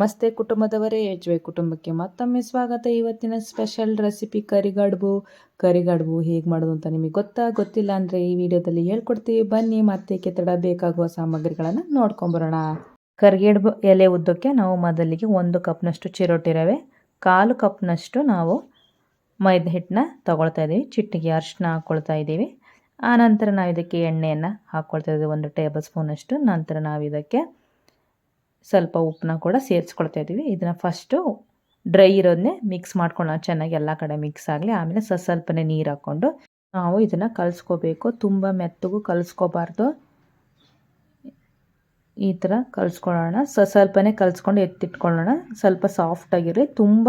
ನಮಸ್ತೆ ಕುಟುಂಬದವರೇ H Y ಕುಟುಂಬಕ್ಕೆ ಮತ್ತೊಮ್ಮೆ ಸ್ವಾಗತ. ಇವತ್ತಿನ ಸ್ಪೆಷಲ್ ರೆಸಿಪಿ ಕರಿಗಡುಬು. ಕರಿಗಡುಬು ಹೇಗೆ ಮಾಡೋದು ಅಂತ ನಿಮಗೆ ಗೊತ್ತಾ? ಗೊತ್ತಿಲ್ಲ ಅಂದರೆ ಈ ವಿಡಿಯೋದಲ್ಲಿ ಹೇಳ್ಕೊಡ್ತೀವಿ. ಬನ್ನಿ, ಮತ್ತೆ ಕೆತ್ತಡ ಬೇಕಾಗುವ ಸಾಮಗ್ರಿಗಳನ್ನು ನೋಡ್ಕೊಂಬರೋಣ. ಕರಿಗಡುಬು ಎಲೆ ಉದ್ದಕ್ಕೆ ನಾವು ಮೊದಲಿಗೆ ಒಂದು ಕಪ್ನಷ್ಟು ಚಿರೋಟಿ ರವೆ, ಕಾಲು ಕಪ್ನಷ್ಟು ನಾವು ಮೈದ ಹಿಟ್ಟನ್ನ ತೊಗೊಳ್ತಾ ಇದ್ದೀವಿ. ಚಿಟ್ಟಿಗೆ ಅರಿಶಿನ ಹಾಕ್ಕೊಳ್ತಾ ಇದ್ದೀವಿ. ಆನಂತರ ನಾವು ಇದಕ್ಕೆ ಎಣ್ಣೆಯನ್ನು ಹಾಕ್ಕೊಳ್ತಾ ಇದ್ದೀವಿ. ಒಂದು ಟೇಬಲ್ ಸ್ಪೂನಷ್ಟು. ನಂತರ ನಾವು ಇದಕ್ಕೆ ಸ್ವಲ್ಪ ಉಪ್ಪನ್ನ ಕೂಡ ಸೇರಿಸ್ಕೊಳ್ತಾ ಇದ್ದೀವಿ. ಇದನ್ನು ಫಸ್ಟು ಡ್ರೈ ಇರೋದನ್ನೇ ಮಿಕ್ಸ್ ಮಾಡ್ಕೊಳ್ಳೋಣ. ಚೆನ್ನಾಗಿ ಎಲ್ಲ ಕಡೆ ಮಿಕ್ಸ್ ಆಗಲಿ. ಆಮೇಲೆ ಸ ನೀರು ಹಾಕ್ಕೊಂಡು ನಾವು ಇದನ್ನು ಕಲಿಸ್ಕೋಬೇಕು. ತುಂಬ ಮೆತ್ತಗೂ ಕಲಿಸ್ಕೋಬಾರ್ದು. ಈ ಥರ ಕಲಿಸ್ಕೊಳ್ಳೋಣ. ಸ, ಸ್ವಲ್ಪನೇ ಕಲಿಸ್ಕೊಂಡು ಎತ್ತಿಟ್ಕೊಳ್ಳೋಣ. ಸ್ವಲ್ಪ ಸಾಫ್ಟಾಗಿರಲಿ ತುಂಬ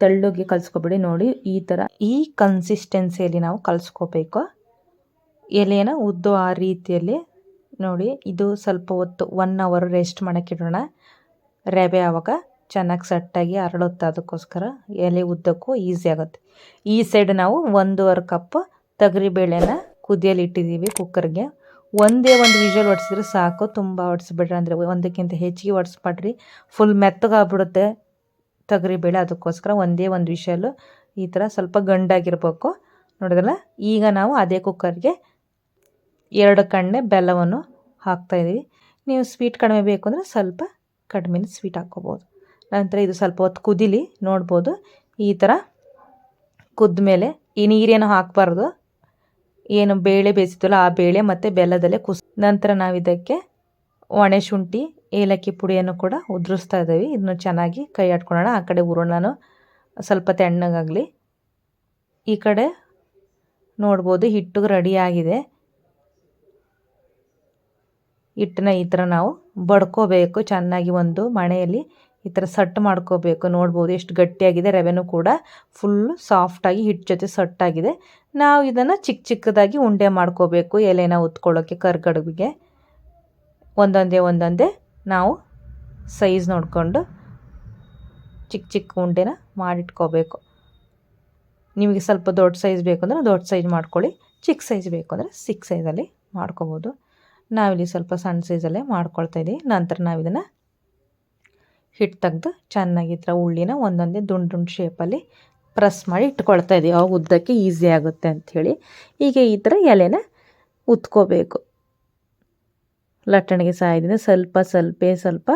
ತೆಳ್ಳಗೆ ಕಲಿಸ್ಕೊಬೇಡಿ. ನೋಡಿ ಈ ಥರ ಈ ಕನ್ಸಿಸ್ಟೆನ್ಸಿಯಲ್ಲಿ ನಾವು ಕಲಿಸ್ಕೋಬೇಕು. ಎಲೆಯನ್ನು ಉದ್ದು ಆ ರೀತಿಯಲ್ಲಿ ನೋಡಿ, ಇದು ಸ್ವಲ್ಪ ಹೊತ್ತು ಒನ್ ಅವರ್ ರೆಸ್ಟ್ ಮಾಡೋಕ್ಕಿಡೋಣ. ರವೆ ಆವಾಗ ಚೆನ್ನಾಗಿ ಸಟ್ಟಾಗಿ ಅರಳುತ್ತೆ ಅದಕ್ಕೋಸ್ಕರ ಎಲೆ ಉದ್ದಕ್ಕೂ ಈಸಿ ಆಗುತ್ತೆ. ಈ ಸೈಡ್ ನಾವು ಒಂದೂವರೆ ಕಪ್ ತೊಗರಿಬೇಳೆನ ಕುದಿಯಲ್ಲಿ ಇಟ್ಟಿದ್ದೀವಿ ಕುಕ್ಕರ್ಗೆ ಒಂದೇ ಒಂದು ವಿಷಲ್ ಹೊಡ್ಸಿದ್ರೆ ಸಾಕು, ತುಂಬ ಹೊಡ್ಸ್ಬಿಡ್ರಿ ಅಂದರೆ ಒಂದಕ್ಕಿಂತ ಹೆಚ್ಚಿಗೆ ಹೊಡ್ಸ್ಬೇಡ್ರಿ ಫುಲ್ ಮೆತ್ತಗಾಗ್ಬಿಡುತ್ತೆ ತೊಗರಿಬೇಳೆ ಅದಕ್ಕೋಸ್ಕರ ಒಂದೇ ಒಂದು ವಿಷಲು ಈ ಥರ ಸ್ವಲ್ಪ ಗಂಡಾಗಿರ್ಬೇಕು. ನೋಡಿದ್ರಲ್ಲ, ಈಗ ನಾವು ಅದೇ ಕುಕ್ಕರ್ಗೆ ಎರಡು ಕಣ್ಣೆ ಬೆಲ್ಲವನ್ನು ಹಾಕ್ತಾಯಿದ್ದೀವಿ ನೀವು ಸ್ವೀಟ್ ಕಡಿಮೆ ಬೇಕು ಅಂದರೆ ಸ್ವಲ್ಪ ಕಡಿಮೆ ಸ್ವೀಟ್ ಹಾಕ್ಕೋಬೋದು. ನಂತರ ಇದು ಸ್ವಲ್ಪ ಹೊತ್ತು ಕುದಿಲಿ, ನೋಡ್ಬೋದು. ಈ ಥರ ಕುದ್ದ ಮೇಲೆ ಈ ನೀರೇನು ಹಾಕಬಾರ್ದು. ಏನು ಬೇಳೆ ಬೇಯಿಸಿದ್ವಲ್ಲ ಆ ಬೇಳೆ ಮತ್ತು ಬೆಲ್ಲದಲ್ಲೇ ಕುಸ್ ನಂತರ ನಾವು ಇದಕ್ಕೆ ಒಣೆ ಶುಂಠಿ, ಏಲಕ್ಕಿ ಪುಡಿಯನ್ನು ಕೂಡ ಉದುರಿಸ್ತಾ ಇದ್ದೀವಿ. ಇದನ್ನು ಚೆನ್ನಾಗಿ ಕೈ ಆಡ್ಕೊಳ್ಳೋಣ. ಆ ಕಡೆ ಹುರುಣನು ಸ್ವಲ್ಪ ತೆಣ್ಣಗಾಗಲಿ. ಈ ಕಡೆ ನೋಡ್ಬೋದು ಹಿಟ್ಟು ರೆಡಿಯಾಗಿದೆ ಹಿಟ್ಟನ್ನ ಈ ಥರ ನಾವು ಬಡ್ಕೋಬೇಕು, ಚೆನ್ನಾಗಿ ಒಂದು ಮಣೆಯಲ್ಲಿ ಈ ಥರ ಸಟ್ ಮಾಡ್ಕೋಬೇಕು. ನೋಡ್ಬೋದು ಎಷ್ಟು ಗಟ್ಟಿಯಾಗಿದೆ, ರವೆನೂ ಕೂಡ ಫುಲ್ಲು ಸಾಫ್ಟಾಗಿ ಹಿಟ್ಟು ಜೊತೆ ಸಟ್ಟಾಗಿದೆ. ನಾವು ಇದನ್ನು ಚಿಕ್ಕ ಚಿಕ್ಕದಾಗಿ ಉಂಡೆ ಮಾಡ್ಕೋಬೇಕು, ಎಲೆನ ಉತ್ಕೊಳ್ಳೋಕ್ಕೆ ಕರ್ಗಡುಬಿಗೆ. ಒಂದೊಂದೇ ಒಂದೊಂದೇ ನಾವು ಸೈಜ್ ನೋಡಿಕೊಂಡು ಚಿಕ್ಕ ಚಿಕ್ಕ ಉಂಡೆನ ಮಾಡಿಟ್ಕೋಬೇಕು. ನಿಮಗೆ ಸ್ವಲ್ಪ ದೊಡ್ಡ ಸೈಜ್ ಬೇಕು ಅಂದರೆ ದೊಡ್ಡ ಸೈಜ್ ಮಾಡ್ಕೊಳ್ಳಿ, ಚಿಕ್ಕ ಸೈಜ್ ಬೇಕು ಅಂದರೆ ಚಿಕ್ಕ ಸೈಜಲ್ಲಿ ಮಾಡ್ಕೋಬೋದು. ನಾವಿಲ್ಲಿ ಸ್ವಲ್ಪ ಸಣ್ಣ ಸೈಜಲ್ಲೇ ಮಾಡ್ಕೊಳ್ತಾ ಇದ್ದೀವಿ ನಂತರ ನಾವು ಇದನ್ನು ಹಿಟ್ಟು ತೆಗೆದು ಚೆನ್ನಾಗಿ ಥರ ಉಳ್ಳಿನ ಒಂದೊಂದೇ ದುಂಡು ದುಂಡು ಶೇಪಲ್ಲಿ ಪ್ರೆಸ್ ಮಾಡಿ ಇಟ್ಕೊಳ್ತಾ ಇದ್ದೀವಿ ಅವಾಗ ಉದ್ದಕ್ಕೆ ಈಸಿ ಆಗುತ್ತೆ ಅಂಥೇಳಿ ಈಗ ಈ ಥರ ಎಲೆನ ಉತ್ಕೋಬೇಕು. ಲಟ್ಟಣಿಗೆ ಸಹಾಯದಿಂದ ಸ್ವಲ್ಪ ಸ್ವಲ್ಪ ಸ್ವಲ್ಪ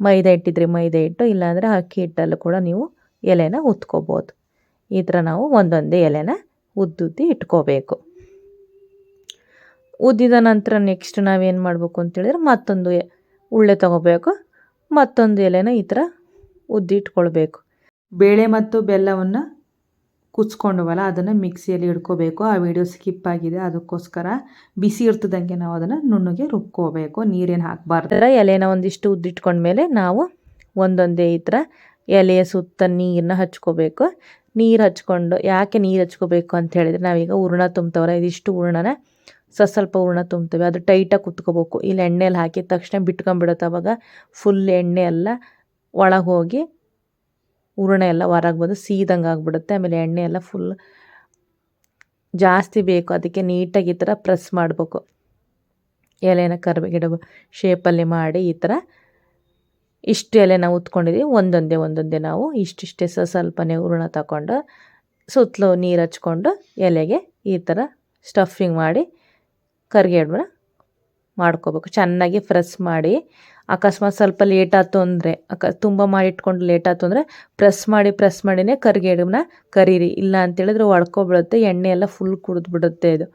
ಮೈದಾ ಇಟ್ಟಿದ್ರೆ ಮೈದಾ ಹಿಟ್ಟು, ಇಲ್ಲಾಂದರೆ ಅಕ್ಕಿ ಹಿಟ್ಟಲ್ಲೂ ಕೂಡ ನೀವು ಎಲೆನ ಉತ್ಕೋಬೋದು. ಈ ಥರ ನಾವು ಒಂದೊಂದೇ ಎಲೆನ ಉದ್ದುದ್ದಿ ಇಟ್ಕೋಬೇಕು. ಉದ್ದಿದ ನಂತರ ನೆಕ್ಸ್ಟ್ ನಾವೇನು ಮಾಡಬೇಕು ಅಂತೇಳಿದ್ರೆ ಮತ್ತೊಂದು ಉಳ್ಳೆ ತಗೋಬೇಕು. ಮತ್ತೊಂದು ಎಲೆನ ಈ ಥರ ಉದ್ದಿಟ್ಕೊಳ್ಬೇಕು ಬೇಳೆ ಮತ್ತು ಬೆಲ್ಲವನ್ನು ಕುಚ್ಕೊಂಡವಲ್ಲ, ಅದನ್ನು ಮಿಕ್ಸಿಯಲ್ಲಿ ಇಡ್ಕೋಬೇಕು. ಆ ವಿಡಿಯೋ ಸ್ಕಿಪ್ ಆಗಿದೆ, ಅದಕ್ಕೋಸ್ಕರ ಬಿಸಿ ಇರ್ತದಂಗೆ ನಾವು ಅದನ್ನು ನುಣ್ಣಗೆ ರುಬ್ಕೋಬೇಕು. ನೀರೇನು ಹಾಕಬಾರ್ದು. ಎಲೆನ ಒಂದಿಷ್ಟು ಉದ್ದಿಟ್ಕೊಂಡ್ಮೇಲೆ ನಾವು ಒಂದೊಂದೇ ಈ ಥರ ಎಲೆಯ ಸುತ್ತ ನೀರನ್ನ ಹಚ್ಕೋಬೇಕು. ನೀರು ಹಚ್ಕೊಂಡು, ಯಾಕೆ ನೀರು ಹಚ್ಕೋಬೇಕು ಅಂತ ಹೇಳಿದರೆ ನಾವೀಗ ಹೂರ್ಣ ತುಂಬ್ತವ್ರೆ ಇದಿಷ್ಟು ಹೂರ್ಣನ ಸ ಸ್ವಲ್ಪ ಹೂರ್ಣ ತುಂಬ್ತೇವೆ ಅದು ಟೈಟಾಗಿ ಕುತ್ಕೋಬೇಕು. ಇಲ್ಲಿ ಎಣ್ಣೆಯಲ್ಲಿ ಹಾಕಿದ ತಕ್ಷಣ ಬಿಟ್ಕೊಂಡ್ಬಿಡುತ್ತೆ ಅವಾಗ ಫುಲ್ ಎಣ್ಣೆ ಎಲ್ಲ ಒಳಗೆ ಹೋಗಿ ಹೂರ್ಣ ಎಲ್ಲ ಹೊರಗೆ ಬಂದು ಸೀದಂಗೆ ಆಗಿಬಿಡುತ್ತೆ. ಆಮೇಲೆ ಎಣ್ಣೆ ಎಲ್ಲ ಫುಲ್ ಜಾಸ್ತಿ ಬೇಕು. ಅದಕ್ಕೆ ನೀಟಾಗಿ ಈ ಥರ ಪ್ರೆಸ್ ಮಾಡಬೇಕು. ಎಲೆನ ಕರ್ಬೆ ಗಿಡ ಶೇಪಲ್ಲಿ ಮಾಡಿ ಈ ಥರ ಇಷ್ಟು ಎಲೆ ನಾವು ಉತ್ಕೊಂಡಿದ್ದೀವಿ ಒಂದೊಂದೇ ಒಂದೊಂದೇ ನಾವು ಇಷ್ಟಿಷ್ಟೇ ಸ ಸ್ವಲ್ಪನೇ ಹೂರ್ಣ ತಗೊಂಡು ಸುತ್ತಲೂ ನೀರು ಹಚ್ಕೊಂಡು ಎಲೆಗೆ ಈ ಥರ ಸ್ಟಫಿಂಗ್ ಮಾಡಿ ಕರಿಗಡ್ಬನ್ನ ಮಾಡ್ಕೋಬೇಕು. ಚೆನ್ನಾಗಿ ಫ್ರೆಸ್ ಮಾಡಿ, ಅಕಸ್ಮಾತ್ ಸ್ವಲ್ಪ ಲೇಟ್ ಆಯ್ತು ಅಂದರೆ, ಅಕ, ತುಂಬ ಮಾಡಿಟ್ಕೊಂಡು ಲೇಟ್ ಆಯ್ತು ಅಂದರೆ ಪ್ರೆಸ್ ಮಾಡಿ ಪ್ರೆಸ್ ಮಾಡಿನೇ ಕರಿಗೆಡ್ಬನ ಕರೀರಿ. ಇಲ್ಲ ಅಂತೇಳಿದ್ರೆ ಒಡ್ಕೊಬಿಡುತ್ತೆ ಎಣ್ಣೆ ಎಲ್ಲ ಫುಲ್ ಕುಡಿದ್ಬಿಡುತ್ತೆ ಇದು.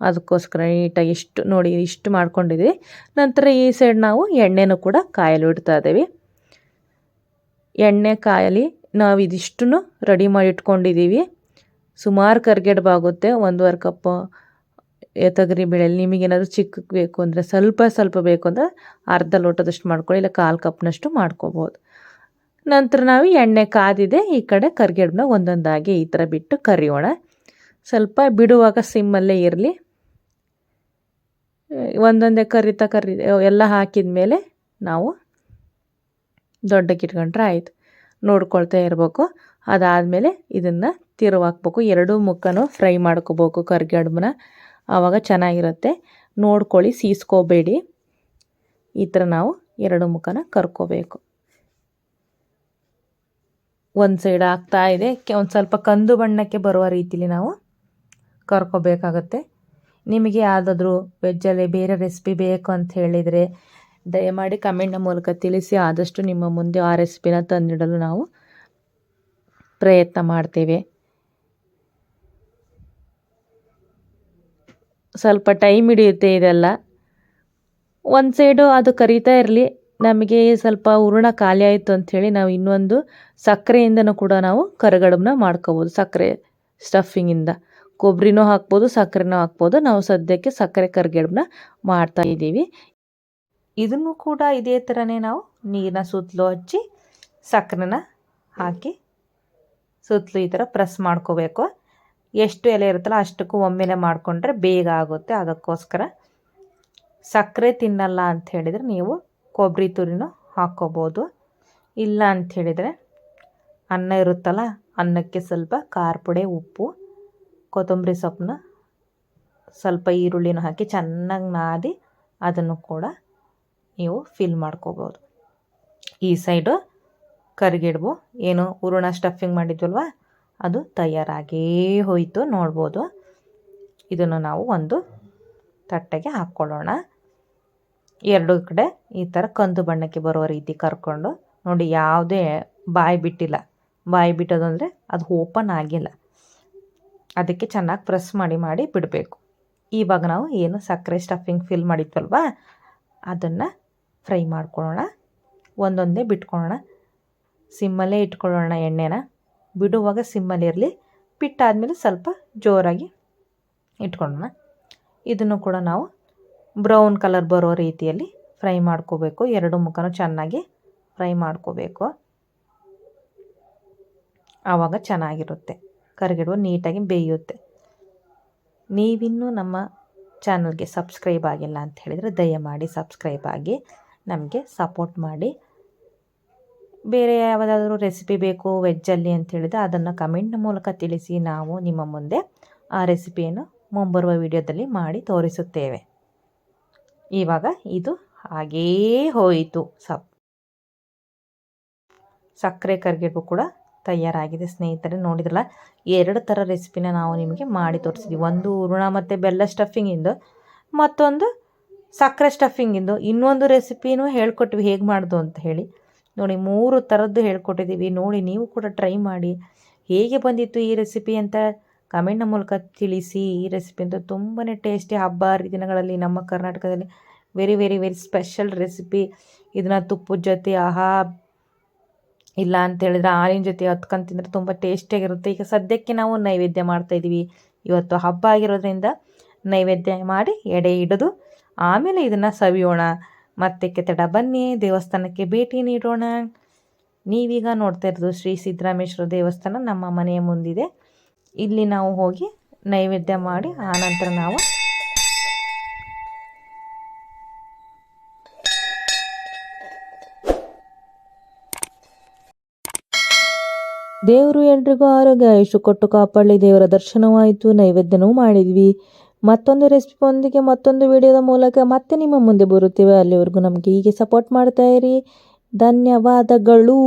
ಅದಕ್ಕೋಸ್ಕರ ನೀಟಾಗಿ ಇಷ್ಟು ನೋಡಿ, ಇಷ್ಟು ಮಾಡ್ಕೊಂಡಿದ್ದೀವಿ ನಂತರ ಈ ಸೈಡ್ ನಾವು ಎಣ್ಣೆನೂ ಕೂಡ ಕಾಯಲು ಇಡ್ತಾ ಇದ್ದೀವಿ. ಎಣ್ಣೆ ಕಾಯಲಿ ನಾವು ಇದಿಷ್ಟು ರೆಡಿ ಮಾಡಿ ಇಟ್ಕೊಂಡಿದ್ದೀವಿ. ಸುಮಾರು ಕರ್ಗೆಡ್ಬಾಗುತ್ತೆ ಒಂದೂವರೆ ಕಪ್ ತೊಗರಿ ಬೇಳೆಯಲ್ಲಿ ನಿಮಗೇನಾದರೂ ಚಿಕ್ಕ ಬೇಕು ಅಂದರೆ ಸ್ವಲ್ಪ ಸ್ವಲ್ಪ ಬೇಕು ಅಂದರೆ ಅರ್ಧ ಲೋಟದಷ್ಟು ಮಾಡ್ಕೊಳ್ಳಿ, ಇಲ್ಲ ಕಾಲು ಕಪ್ನಷ್ಟು ಮಾಡ್ಕೋಬೋದು. ನಂತರ ನಾವು ಎಣ್ಣೆ ಕಾದಿದೆ, ಈ ಕಡೆ ಕರ್ಗೆಡ್ಬನ್ನ ಒಂದೊಂದಾಗಿ ಈ ಥರ ಬಿಟ್ಟು ಕರಿಯೋಣ. ಸ್ವಲ್ಪ ಬಿಡುವಾಗ ಸಿಮ್ಮಲ್ಲೇ ಇರಲಿ. ಒಂದೊಂದೇ ಕರಿತಾ ಕರಿ, ಎಲ್ಲ ಹಾಕಿದ ಮೇಲೆ ನಾವು ದೊಡ್ಡಕ್ಕೆ ಇಟ್ಕೊಂಡ್ರೆ ಆಯಿತು. ನೋಡ್ಕೊಳ್ತಾ ಇರಬೇಕು. ಅದಾದಮೇಲೆ ಇದನ್ನು ತಿರುವಾಕ್ಬೇಕು. ಎರಡೂ ಮುಖನೂ ಫ್ರೈ ಮಾಡ್ಕೋಬೇಕು ಕರ್ಗಡ್ಬನ್ನ ಆವಾಗ ಚೆನ್ನಾಗಿರುತ್ತೆ. ನೋಡ್ಕೊಳ್ಳಿ, ಸೀಸ್ಕೋಬೇಡಿ. ಈ ಥರ ನಾವು ಎರಡು ಮುಖನ ಕರ್ಕೋಬೇಕು. ಒಂದು ಸೈಡ್ ಆಗ್ತಾ ಇದೆ. ಒಂದು ಸ್ವಲ್ಪ ಕಂದು ಬಣ್ಣಕ್ಕೆ ಬರುವ ರೀತಿಲಿ ನಾವು ಕರ್ಕೋಬೇಕಾಗತ್ತೆ. ನಿಮಗೆ ಯಾವುದಾದ್ರೂ ವೆಜ್ಜಲ್ಲಿ ಬೇರೆ ರೆಸಿಪಿ ಬೇಕು ಅಂತ ಹೇಳಿದರೆ ದಯಮಾಡಿ ಕಮೆಂಟ್ನ ಮೂಲಕ ತಿಳಿಸಿ. ಆದಷ್ಟು ನಿಮ್ಮ ಮುಂದೆ ಆ ರೆಸಿಪಿನ ತಂದಿಡಲು ನಾವು ಪ್ರಯತ್ನ ಮಾಡ್ತೇವೆ. ಸ್ವಲ್ಪ ಟೈಮ್ ಹಿಡಿಯುತ್ತೆ ಇದೆಲ್ಲ. ಒಂದು ಸೈಡು ಅದು ಕರಿತಾ ಇರಲಿ, ನಮಗೆ ಸ್ವಲ್ಪ ಹೂರ್ಣ ಖಾಲಿ ಆಯಿತು ಅಂಥೇಳಿ ನಾವು ಇನ್ನೊಂದು ಸಕ್ಕರೆಯಿಂದನೂ ಕೂಡ ನಾವು ಕರಗಡಬನ್ನ ಮಾಡ್ಕೋಬೋದು, ಸಕ್ಕರೆ ಸ್ಟಫಿಂಗಿಂದ ಕೊಬ್ಬರಿನೂ ಹಾಕ್ಬೋದು, ಸಕ್ಕರೆನೂ ಹಾಕ್ಬೋದು. ನಾವು ಸದ್ಯಕ್ಕೆ ಸಕ್ಕರೆ ಕರ್ಗಡಬನ್ನ ಮಾಡ್ತಾ ಇದ್ದೀವಿ. ಇದನ್ನು ಕೂಡ ಇದೇ ಥರನೇ ನಾವು ನೀರನ್ನ ಸುತ್ತಲೂ ಹಚ್ಚಿ ಸಕ್ಕರೆನ ಹಾಕಿ ಸುತ್ತಲೂ ಈ ಥರ ಪ್ರೆಸ್ ಮಾಡ್ಕೋಬೇಕು. ಎಷ್ಟು ಎಲೆ ಇರುತ್ತಲ್ಲ ಅಷ್ಟಕ್ಕೂ ಒಮ್ಮೆಲೆ ಮಾಡಿಕೊಂಡ್ರೆ ಬೇಗ ಆಗುತ್ತೆ. ಅದಕ್ಕೋಸ್ಕರ ಸಕ್ಕರೆ ತಿನ್ನಲ್ಲ ಅಂತ ಹೇಳಿದರೆ ನೀವು ಕೊಬ್ಬರಿ ತುರಿನೂ ಹಾಕ್ಕೋಬೋದು. ಇಲ್ಲ ಅಂತ ಹೇಳಿದರೆ ಅನ್ನ ಇರುತ್ತಲ್ಲ, ಅನ್ನಕ್ಕೆ ಸ್ವಲ್ಪ ಖಾರ ಪುಡಿ, ಉಪ್ಪು, ಕೊತ್ತಂಬರಿ ಸೊಪ್ಪನ್ನ ಸ್ವಲ್ಪ ಈರುಳ್ಳಿನೂ ಹಾಕಿ ಚೆನ್ನಾಗಿ ನಾದಿ ಅದನ್ನು ಕೂಡ ನೀವು ಫಿಲ್ ಮಾಡ್ಕೋಬೋದು. ಈ ಸೈಡು ಕರಿಗಿಡ್ಬು. ಏನು, ಹೂರಣ ಸ್ಟಫಿಂಗ್ ಮಾಡಿದ್ವಲ್ವ? ಅದು ತಯಾರಾಗೇ ಹೋಯಿತು. ನೋಡ್ಬೋದು. ಇದನ್ನು ನಾವು ಒಂದು ತಟ್ಟೆಗೆ ಹಾಕ್ಕೊಳ್ಳೋಣ. ಎರಡು ಕಡೆ ಈ ಥರ ಕಂದು ಬಣ್ಣಕ್ಕೆ ಬರೋ ರೀತಿ ಕರ್ಕೊಂಡು ನೋಡಿ, ಯಾವುದೇ ಬಾಯಿ ಬಿಟ್ಟಿಲ್ಲ. ಬಾಯಿ ಬಿಟ್ಟೋದು ಅಂದರೆ ಅದು ಓಪನ್ ಆಗಿಲ್ಲ. ಅದಕ್ಕೆ ಚೆನ್ನಾಗಿ ಪ್ರೆಸ್ ಮಾಡಿ ಮಾಡಿ ಬಿಡಬೇಕು. ಇವಾಗ ನಾವು ಏನು ಸಕ್ಕರೆ ಸ್ಟಫಿಂಗ್ ಫಿಲ್ ಮಾಡಿದ್ವಲ್ವ? ಅದನ್ನು ಫ್ರೈ ಮಾಡ್ಕೊಳ್ಳೋಣ. ಒಂದೊಂದೇ ಬಿಟ್ಕೊಳ್ಳೋಣ. ಸಿಮ್ಮಲ್ಲೇ ಇಟ್ಕೊಳ್ಳೋಣ ಎಣ್ಣೆನ. ಬಿಡುವಾಗ ಸಿಮ್ಮಲ್ಲಿರಲಿ ಬಿಟ್ಟಾದಮೇಲೆ ಸ್ವಲ್ಪ ಜೋರಾಗಿ ಇಟ್ಕೊಳ್ಳೋಣ. ಇದನ್ನು ಕೂಡ ನಾವು ಬ್ರೌನ್ ಕಲರ್ ಬರೋ ರೀತಿಯಲ್ಲಿ ಫ್ರೈ ಮಾಡ್ಕೋಬೇಕು. ಎರಡು ಮುಖನೂ ಚೆನ್ನಾಗಿ ಫ್ರೈ ಮಾಡ್ಕೋಬೇಕು. ಆವಾಗ ಚೆನ್ನಾಗಿರುತ್ತೆ. ಕರಿಗಿಡುವ ನೀಟಾಗಿ ಬೇಯುತ್ತೆ. ನೀವಿನ್ನೂ ನಮ್ಮ ಚಾನಲ್ಗೆ ಸಬ್ಸ್ಕ್ರೈಬ್ ಆಗಿಲ್ಲ ಅಂತ ಹೇಳಿದರೆ ದಯಮಾಡಿ ಸಬ್ಸ್ಕ್ರೈಬ್ ಆಗಿ ನಮಗೆ ಸಪೋರ್ಟ್ ಮಾಡಿ. ಬೇರೆ ಯಾವುದಾದ್ರೂ ರೆಸಿಪಿ ಬೇಕು ವೆಜ್ಜಲ್ಲಿ ಅಂತ ಹೇಳಿದರೆ ಅದನ್ನು ಕಮೆಂಟ್ನ ಮೂಲಕ ತಿಳಿಸಿ ನಾವು ನಿಮ್ಮ ಮುಂದೆ ಆ ರೆಸಿಪಿಯನ್ನು ಮುಂಬರುವ ವಿಡಿಯೋದಲ್ಲಿ ಮಾಡಿ ತೋರಿಸುತ್ತೇವೆ. ಇವಾಗ ಇದು ಹಾಗೇ ಹೋಯಿತು. ಸಪ್ ಸಕ್ಕರೆ ಕರ್ಗಿಡ್ಬು ಕೂಡ ತಯಾರಾಗಿದೆ ಸ್ನೇಹಿತರೆ, ನೋಡಿದ್ರಲ್ಲ? ಎರಡು ಥರ ರೆಸಿಪಿನ ನಾವು ನಿಮಗೆ ಮಾಡಿ ತೋರಿಸಿದ್ವಿ. ಒಂದು ಹೂರಣ ಮತ್ತು ಬೆಲ್ಲ ಸ್ಟಫಿಂಗಿಂದು ಮತ್ತೊಂದು ಸಕ್ಕರೆ ಸ್ಟಫಿಂಗಿಂದು ಇನ್ನೊಂದು ರೆಸಿಪಿನೂ ಹೇಳ್ಕೊಟ್ವಿ ಹೇಗೆ ಮಾಡೋದು ಅಂತ ಹೇಳಿ. ನೋಡಿ, ಮೂರು ಥರದ್ದು ಹೇಳ್ಕೊಟ್ಟಿದ್ದೀವಿ. ನೋಡಿ, ನೀವು ಕೂಡ ಟ್ರೈ ಮಾಡಿ. ಹೇಗೆ ಬಂದಿತ್ತು ಈ ರೆಸಿಪಿ ಅಂತ ಕಮೆಂಟ್ನ ಮೂಲಕ ತಿಳಿಸಿ. ಈ ರೆಸಿಪಿ ಅಂತ ತುಂಬಾ ಟೇಸ್ಟಿ ಹಬ್ಬ ಹರಿದಿನಗಳಲ್ಲಿ ನಮ್ಮ ಕರ್ನಾಟಕದಲ್ಲಿ very very very special recipe ಇದನ್ನ ತುಪ್ಪದ ಜೊತೆ, ಆಹಾ, ಇಲ್ಲ ಅಂತ ಹೇಳಿದ್ರೆ ಹಾಲಿನ ಜೊತೆ ಹತ್ಕೊಂಡು ತಿಂದರೆ ತುಂಬ ಟೇಸ್ಟಿಯಾಗಿರುತ್ತೆ ಈಗ ಸದ್ಯಕ್ಕೆ ನಾವು ನೈವೇದ್ಯ ಮಾಡ್ತಾಯಿದ್ದೀವಿ ಇವತ್ತು ಹಬ್ಬ ಆಗಿರೋದ್ರಿಂದ ನೈವೇದ್ಯ ಮಾಡಿ ಎಡೆ ಇಡೋದು ಆಮೇಲೆ ಇದನ್ನು ಸವಿಯೋಣ. ಮತ್ತೆ ಕೆತ್ತಡ. ಬನ್ನಿ, ದೇವಸ್ಥಾನಕ್ಕೆ ಭೇಟಿ ನೀಡೋಣ. ನೀವೀಗ ನೋಡ್ತಾ ಇರೋದು ಶ್ರೀ ಸಿದ್ದರಾಮೇಶ್ವರ ದೇವಸ್ಥಾನ. ನಮ್ಮ ಮನೆಯ ಮುಂದಿದೆ. ಇಲ್ಲಿ ನಾವು ಹೋಗಿ ನೈವೇದ್ಯ ಮಾಡಿ ಆನಂತರ ನಾವು ದೇವರು ಎಲ್ರಿಗೂ ಆರೋಗ್ಯ, ಆಯುಷು ಕೊಟ್ಟು ಕಾಪಾಡಲಿ. ದೇವರ ದರ್ಶನವಾಯಿತು. ನೈವೇದ್ಯನೂ ಮಾಡಿದ್ವಿ. ಮತ್ತೊಂದು ರೆಸಿಪಿಯೊಂದಿಗೆ ಮತ್ತೊಂದು ವಿಡಿಯೋದ ಮೂಲಕ ಮತ್ತೆ ನಿಮ್ಮ ಮುಂದೆ ಬರುತ್ತೇವೆ. ಅಲ್ಲಿವರೆಗೂ ನಮಗೆ ಹೀಗೆ ಸಪೋರ್ಟ್ ಮಾಡ್ತಾ ಇರಿ. ಧನ್ಯವಾದಗಳು.